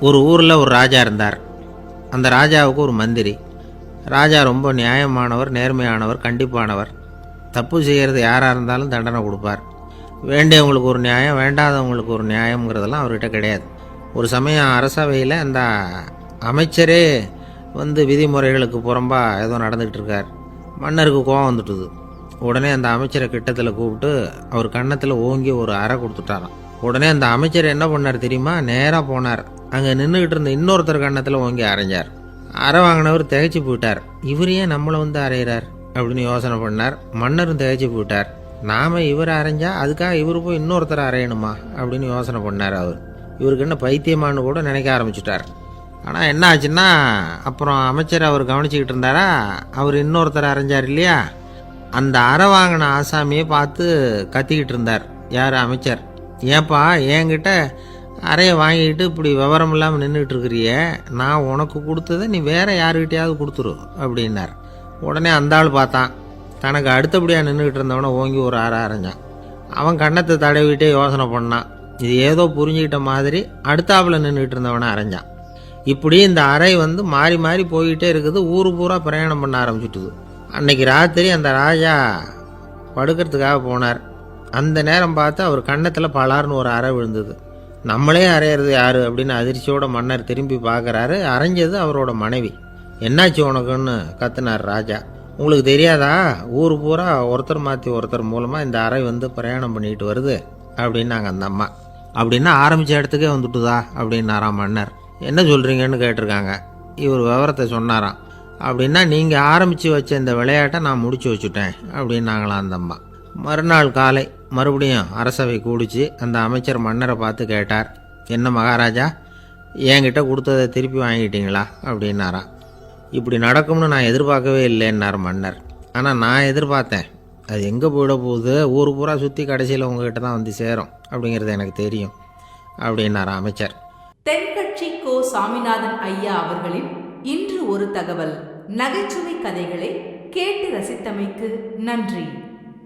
ஒரு ஊரில் ஒரு ராஜா இருந்தார். அந்த ராஜாவுக்கு ஒரு மந்திரி. ராஜா ரொம்ப நியாயமானவர் நேர்மையானவர் கண்டிப்பானவர். தப்பு செய்கிறது யாராக இருந்தாலும் தண்டனை கொடுப்பார். வேண்டியவங்களுக்கு ஒரு நியாயம் வேண்டாதவங்களுக்கு ஒரு நியாயங்கிறதெல்லாம் அவர்கிட்ட கிடையாது. ஒரு சமயம் அரசவையில் அந்த அமைச்சரே வந்து விதிமுறைகளுக்கு புறம்பாக ஏதோ நடந்துக்கிட்டு இருக்கார். மன்னருக்கு கோவம் வந்துட்டுது. உடனே அந்த அமைச்சரை கிட்டத்தில் கூப்பிட்டு அவர் கன்னத்தில் ஓங்கி ஒரு அறை கொடுத்துட்டாராம். உடனே அந்த அமைச்சர் என்ன பண்ணார் தெரியுமா? நேராக போனார். அங்கே நின்றுக்கிட்டு இருந்த இன்னொருத்தர் கன்னத்தில் ஓங்கி அரைஞ்சார். அறை வாங்கினவர் திகைச்சு போயிட்டார். இவர் ஏன் நம்மளை வந்து அரைகிறார் அப்படின்னு யோசனை பண்ணார். மன்னரும் திகைச்சு போயிட்டார். நாம இவர் அரைஞ்சா அதுக்காக இவர் போய் இன்னொருத்தர் அரையணுமா? அப்படின்னு யோசனை பண்ணார் அவர். இவருக்கு என்ன பைத்தியமானு கூட நினைக்க ஆரம்பிச்சிட்டார். ஆனால் என்ன ஆச்சுன்னா அப்புறம் அமைச்சர் அவர் கவனிச்சிக்கிட்டு இருந்தாரா? அவர் இன்னொருத்தர் அரைஞ்சார் இல்லையா? அந்த அறை வாங்கின ஆசாமியை பார்த்து கத்திக்கிட்டு இருந்தார். யார் அமைச்சர்? ஏப்பா என்கிட்ட அறையை வாங்கிட்டு இப்படி விவரம் இல்லாமல் நின்றுட்டுருக்கிறிய நான் உனக்கு கொடுத்ததை நீ வேற யாருக்கிட்டையாவது கொடுத்துரு அப்படின்னார். உடனே அந்த ஆள் பார்த்தான். தனக்கு அடுத்தபடியாக நின்றுக்கிட்டு இருந்தவனை ஓங்கி ஒரு அறை அரைஞ்சான். அவன் கன்னத்தை தடவிட்டே யோசனை பண்ணான். இது ஏதோ புரிஞ்சுக்கிட்ட மாதிரி அடுத்தாப்பில் நின்றுக்கிட்டு இருந்தவனை அரைஞ்சான். இப்படி இந்த அறை வந்து மாறி மாறி போய்கிட்டே இருக்குது. ஊரு பூரா பிரயாணம் பண்ண ஆரம்பிச்சுட்டுது. அன்னைக்கு ராத்திரி அந்த ராஜா படுக்கிறதுக்காக போனார். அந்த நேரம் பார்த்து அவர் கன்னத்தில் பலார்னு ஒரு அறை விழுந்தது. நம்மளே அறையிறது யாரு அப்படின்னு அதிர்ச்சியோட மன்னர் திரும்பி பார்க்குறாரு. அரைஞ்சது அவரோட மனைவி. என்னாச்சு உனக்குன்னு? கத்துனார் ராஜா. உங்களுக்கு தெரியாதா? ஊர் பூரா ஒருத்தர் மாற்றி ஒருத்தர் மூலமாக இந்த அறை வந்து பிரயாணம் பண்ணிட்டு வருது அப்படின்னாங்க அந்த அம்மா. அப்படின்னா ஆரம்பித்த இடத்துக்கே வந்துட்டுதா? அப்படின்னாராம் மன்னர். என்ன சொல்கிறீங்கன்னு கேட்டிருக்காங்க. இவர் விவரத்தை சொன்னாராம். அப்படின்னா நீங்கள் ஆரம்பித்து வச்ச இந்த விளையாட்டை நான் முடிச்சு வச்சுட்டேன் அப்படின்னாங்களாம் அந்த அம்மா. மறுநாள் காலை மறுபடியும் அரசவை கூடிச்சு அந்த அமைச்சர் மன்னரை பார்த்து கேட்டார் என்ன மகாராஜா என்கிட்ட கொடுத்ததை திருப்பி வாங்கிட்டீங்களா? அப்படின்னாரா. இப்படி நடக்கும்னு நான் எதிர்பார்க்கவே இல்லைன்னார் மன்னர். ஆனால் நான் எதிர்பார்த்தேன். அது எங்கே போயிட போகுது? ஊர் பூரா சுற்றி கடைசியில் உங்ககிட்ட தான் வந்து சேரும். அப்படிங்கிறது எனக்கு தெரியும் அப்படின்னார் அமைச்சர். தென்கட்சி கோ சாமிநாதன் ஐயா அவர்களின் இன்று ஒரு தகவல். நகைச்சுவை கதைகளை கேட்டு ரசித்தமைக்கு நன்றி.